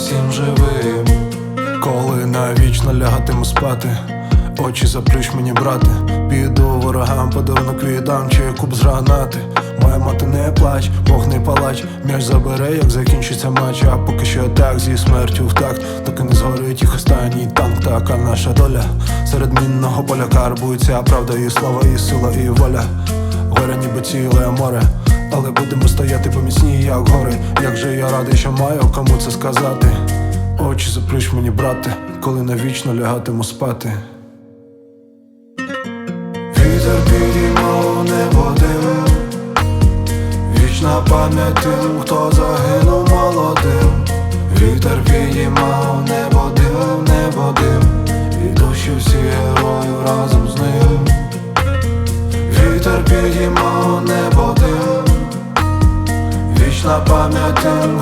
усім живим. Коли навічно лягатиму спати, очі заплющ мені, брате. Піду ворогам, подарунок віддам, чи куб з гранати. Моя мати не плач, Бог не палач, м'яч забере, як закінчиться матч. А поки що так зі смертю в такт, доки не згорить їх останній танк, така наша доля. Серед мінного поля карбується правда, і слава, і сила, і воля. Горе ніби ціле море, але будемо стояти поміцні, як гори. Як же я радий, що маю кому це сказати. Очі заплющ мені, брате, коли навічно лягатиму спати. Вітер підіймав небо дим, вічна пам'ять тим, хто загинув молодим. Вітер підіймав небо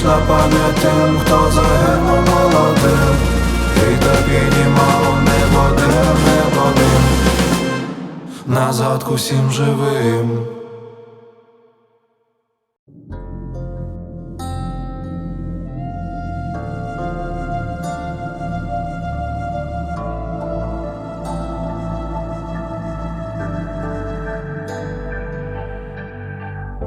вічна пам'ять тим, хто загинув молодим. і тобі німало не дим, не дим, назад усім живим.